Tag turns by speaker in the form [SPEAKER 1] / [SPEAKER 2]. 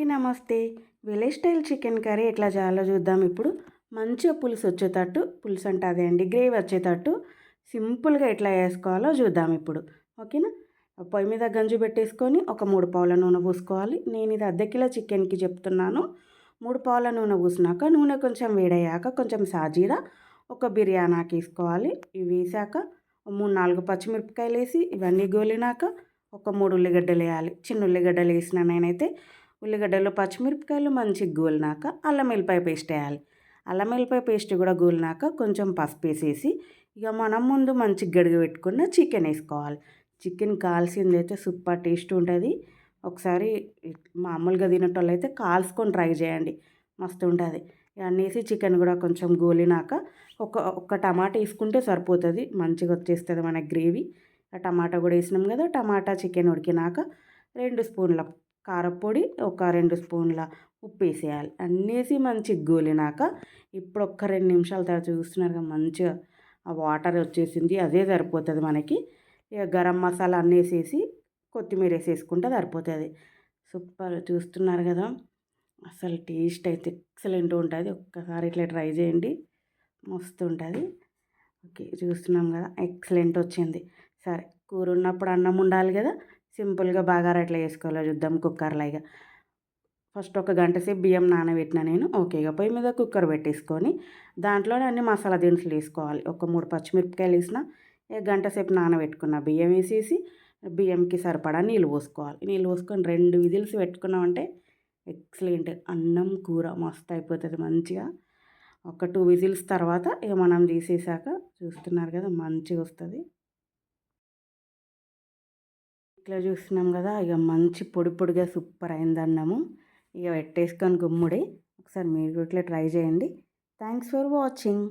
[SPEAKER 1] అందరికీ నమస్తే. Village style chicken curry ఎట్లా చేయాలో చూద్దాం ఇప్పుడు. మంచిగా పులుసు వచ్చేటట్టు పులుసు అంటే అదే అండి గ్రేవీ వచ్చేటట్టు సింపుల్గా ఎట్లా వేసుకోవాలో చూద్దాం ఇప్పుడు. ఓకేనా? పొయ్యి మీద గంజు పెట్టేసుకొని ఒక మూడు పావుల నూనె పూసుకోవాలి. నేను ఇది అర్ధ కిలో చికెన్కి చెప్తున్నాను. మూడు పావుల నూనె పూసినాక నూనె కొంచెం వేడయ్యాక కొంచెం సాజీరా ఒక బిర్యానాకి వేసుకోవాలి ఇవి వేసాక మూడు నాలుగు పచ్చిమిరపకాయలు వేసి ఇవన్నీ గోలినాక ఒక మూడు ఉల్లిగడ్డలు వేయాలి. చిన్న ఉల్లిగడ్డలు వేసిన నేనైతే ఉల్లిగడ్డలు పచ్చిమిరపకాయలు మంచిగా గోలినాక అల్లం వెల్లిపాయ పేస్ట్ వేయాలి. అల్లం వెల్లిపాయ పేస్ట్ కూడా గోలినాక కొంచెం పసుపు వేసేసి ఇక మనం ముందు మంచిగా గడిగ పెట్టుకున్న చికెన్ వేసుకోవాలి. చికెన్ కాల్సింది అయితే సూపర్ టేస్ట్ ఉంటుంది. ఒకసారి మామూలుగా తినేటోళ్ళు అయితే కాల్చుకొని ట్రై చేయండి. మస్తు ఉంటుంది. ఇవన్నీ వేసి చికెన్ కూడా కొంచెం గోలినాక ఒక ఒక టమాటా వేసుకుంటే సరిపోతుంది. మంచిగా వచ్చేస్తుంది మన గ్రేవీ. టమాటా కూడా వేసినాం కదా టమాటా చికెన్ ఉడికినాక రెండు స్పూన్ల కారపొడి ఒక రెండు స్పూన్ల ఉప్పు వేసేయాలి అన్నీ మంచి మంచిగా గోలినాక ఇప్పుడు ఒక్క రెండు నిమిషాల తర్వాత చూస్తున్నారు మంచిగా ఆ వాటర్ వచ్చేసింది అదే సరిపోతుంది మనకి. ఇక గరం మసాలా అన్నీ వేసేసి కొత్తిమీర వేసేసుకుంటే సరిపోతుంది. సూపర్ చూస్తున్నారు కదా. అసలు టేస్ట్ అయితే ఎక్సలెంట్ ఉంటుంది. ఒక్కసారి ఇట్లా ట్రై చేయండి. మస్తు ఉంటుంది. ఓకే చూస్తున్నాం కదా ఎక్సలెంట్ వచ్చింది. సరే కూర ఉన్నప్పుడు అన్నం ఉండాలి కదా సింపుల్గా బాగా ఎట్లా చేసుకోవాలో చూద్దాం కుక్కర్లో ఇక ఫస్ట్ ఒక గంట సేపు బియ్యం నానబెట్టిన నేను ఓకే ఇక పొయ్యి మీద కుక్కర్ పెట్టేసుకొని దాంట్లోనే అన్ని మసాలా దినుసులు వేసుకోవాలి. ఒక మూడు పచ్చిమిరపకాయలు వేసిన ఏ గంట సేపు నానబెట్టుకున్న బియ్యం వేసేసి బియ్యంకి సరిపడా నీళ్ళు పోసుకోవాలి. నీళ్ళు పోసుకొని రెండు విజిల్స్ పెట్టుకున్నామంటే ఎక్సలెంట్. అన్నం కూర మస్తు అయిపోతుంది మంచిగా. ఒక టూ విజిల్స్ తర్వాత ఇక మనం తీసేసాక చూస్తున్నారు కదా మంచిగా వస్తుంది. ఇట్లా చూస్తున్నాం కదా ఇక మంచి పొడి పొడిగా సూపర్ అయిందన్నాము ఇక పెట్టేసుకొని గుమ్ముడి ఒకసారి మీరు ఇట్లా ట్రై చేయండి. Thanks for watching.